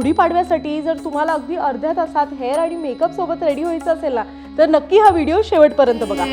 गुढीपाडव्यासाठी जर तुम्हाला अगदी अर्ध्या तासात हेअर आणि मेकअप सोबत रेडी व्हायचं असेल ना तर नक्की हा व्हिडिओ शेवटपर्यंत बघा.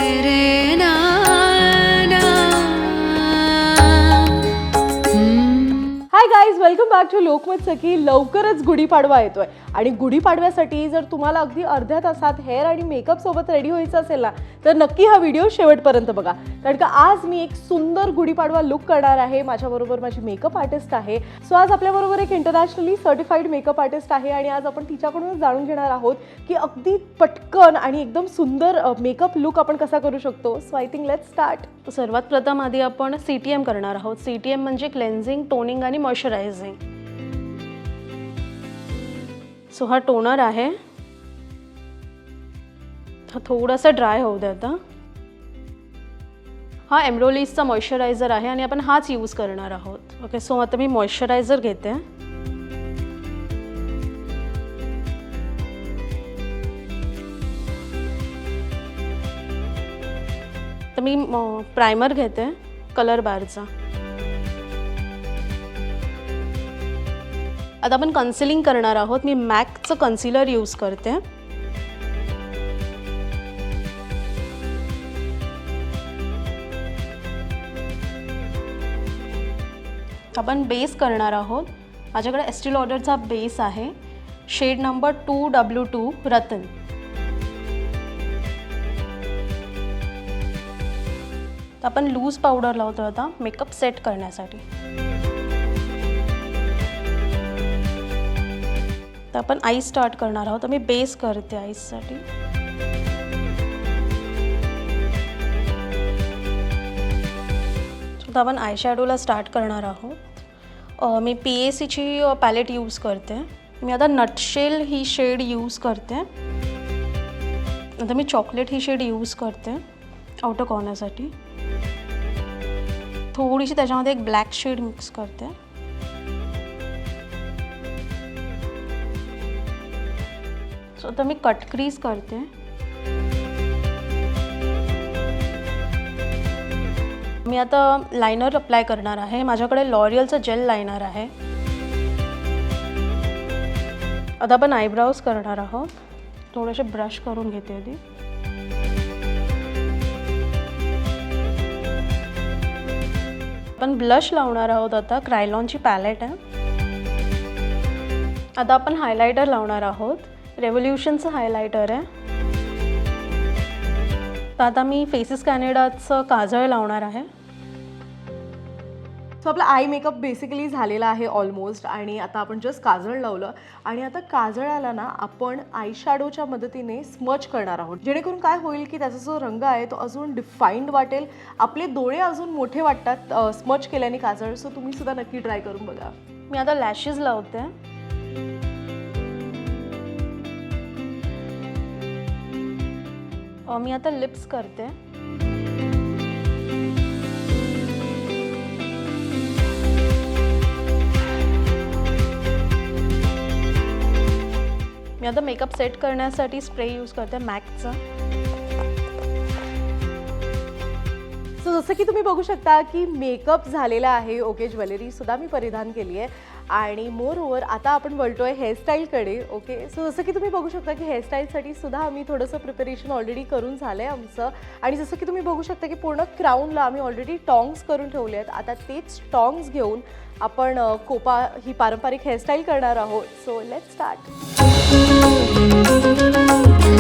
Guys welcome back to Lokmat Sakhi लवकरच गुढीपाडवा येतोय. आणि गुढीपाडव्यासाठी जर तुम्हाला अगदी अर्ध्या तासात हेअर आणि मेकअप सोबत रेडी व्हायचं असेल ना तर नक्की हा व्हिडिओ शेवटपर्यंत बघा. कारण का आज मी एक सुंदर गुढीपाडवा लुक करणार आहे. माझ्याबरोबर माझी मेकअप आर्टिस्ट आहे. सो आज आपल्याबरोबर एक इंटरनॅशनली सर्टिफाईड मेकअप आर्टिस्ट आहे. आणि आज आपण तिच्याकडूनच जाणून घेणार आहोत की अगदी पटकन आणि एकदम सुंदर मेकअप लुक आपण कसा करू शकतो? So I think let start सर्वात प्रथम आधी आपण सी टी एम करणार आहोत. सी टी एम म्हणजे क्लेन्झिंग टोनिंग आणि मॉइश्चरायझिंग सो हा टोनर आहे. हा थोडासा ड्राय होऊ दे आता. हा एम्ब्रोलिसचा मॉइश्चरायझर आहे आणि आपण हाच यूज करणार आहोत. ओके सो आता मी मॉइश्चरायझर घेते. तर मी प्रायमर घेते कलर बारचा आता आपण कन्सिलिंग करणार आहोत. मी मॅकचं कन्सिलर यूज करते. आपण बेस करणार आहोत. माझ्याकडे एस्टील ऑर्डरचा बेस आहे. Shade number two W two Ratan तर आपण लूज पावडर लावतो आता मेकअप सेट करण्यासाठी. तर आपण आईस स्टार्ट करणार आहोत. तर मी बेस करते आईससाठी तर आपण आय शॅडोला स्टार्ट करणार आहोत. मी पी ए सीची पॅलेट यूज करते. मी आता नटशेल ही शेड यूज करते. आता मी चॉकलेट ही शेड यूज करते. आउटर कॉर्नरसाठी थोडीशी त्याच्यामध्ये एक ब्लॅक शेड मिक्स करते. सो आता मी कट क्रीज करते. मी आता लायनर अप्लाय करणार आहे. माझ्याकडे लॉरियलचं जेल लायनर आहे. आता आपण आयब्राऊज करणार आहोत. थोडेसे ब्रश करून घेते आधी. आपण ब्लश लावणार आहोत आता. क्रायलॉनची पॅलेट आहे. आता आपण हायलायटर लावणार आहोत. रेव्होल्युशनचं हायलायटर आहे. तर आता मी फेसेस कॅनेडाचं काजळ लावणार आहे. सो आपला आय मेकअप बेसिकली झालेला आहे ऑलमोस्ट आणि आता आपण जस्ट काजळ लावलं. आणि आता काजळाला ना आपण आय शॅडोच्या मदतीने स्मच करणार आहोत. जेणेकरून काय होईल की त्याचा जो रंग आहे तो अजून डिफाईंड वाटेल. आपले डोळे अजून मोठे वाटतात स्मच केल्याने काजळ. सो तुम्ही सुद्धा नक्की ट्राय करून बघा. मी आता लॅशेस लावते. मी आता लिप्स करते. मी आता मेकअप सेट करण्यासाठी स्प्रे यूज करते मॅकचा सो जसं की तुम्ही बघू शकता की मेकअप झालेला आहे ओके ज्वेलरी सुद्धा मी परिधान केली आहे. आणि मोर ओवर आता आपण वळतोय हेअरस्टाईलकडे ओके सो जसं की तुम्ही बघू शकता की हेअरस्टाईलसाठी सुद्धा आम्ही थोडंसं प्रिपरेशन ऑलरेडी करून झालं आहे आमचं. आणि जसं की तुम्ही बघू शकता की पूर्ण क्राऊनला आम्ही ऑलरेडी टॉंग्स करून ठेवले आहेत. आता तेच टॉंग्स घेऊन आपण कोपा ही पारंपरिक हेअरस्टाईल करणार आहोत. So let start Thank you.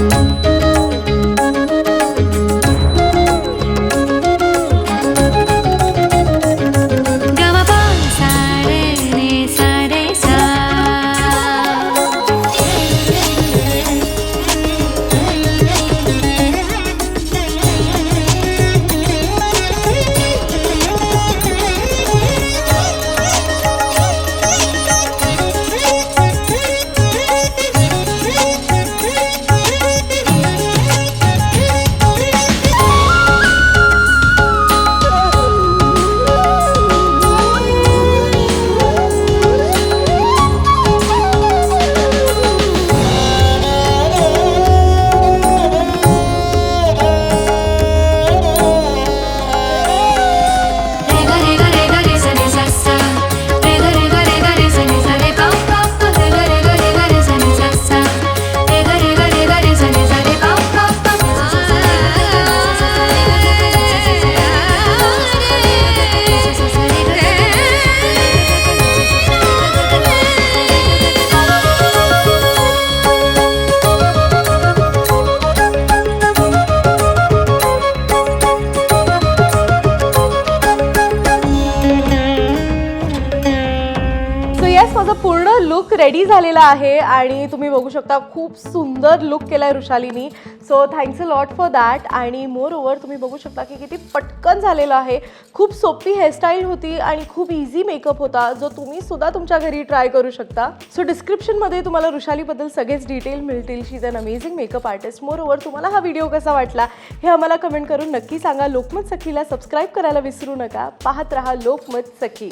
Ready झालेला आहे आणि तुम्ही बघू शकता खूप सुंदर लुक केला आहे रुशालीनी so thanks a lot for that आणि मोर ओवर तुम्ही बघू शकता की किती पटकन झालेलं आहे. खूप सोपी हेअरस्टाईल होती आणि खूप इझी मेकअप होता जो तुम्ही सुद्धा तुमच्या घरी ट्राय करू शकता. सो डिस्क्रिप्शनमध्ये तुम्हाला रुशालीबद्दल सगळेच डिटेल मिळतील. She is an amazing makeup artist moreover तुम्हाला हा व्हिडिओ कसा वाटला हे आम्हाला कमेंट करून नक्की सांगा. लोकमत सखीला सबस्क्राईब करायला विसरू नका. पाहत रहा लोकमत सखी.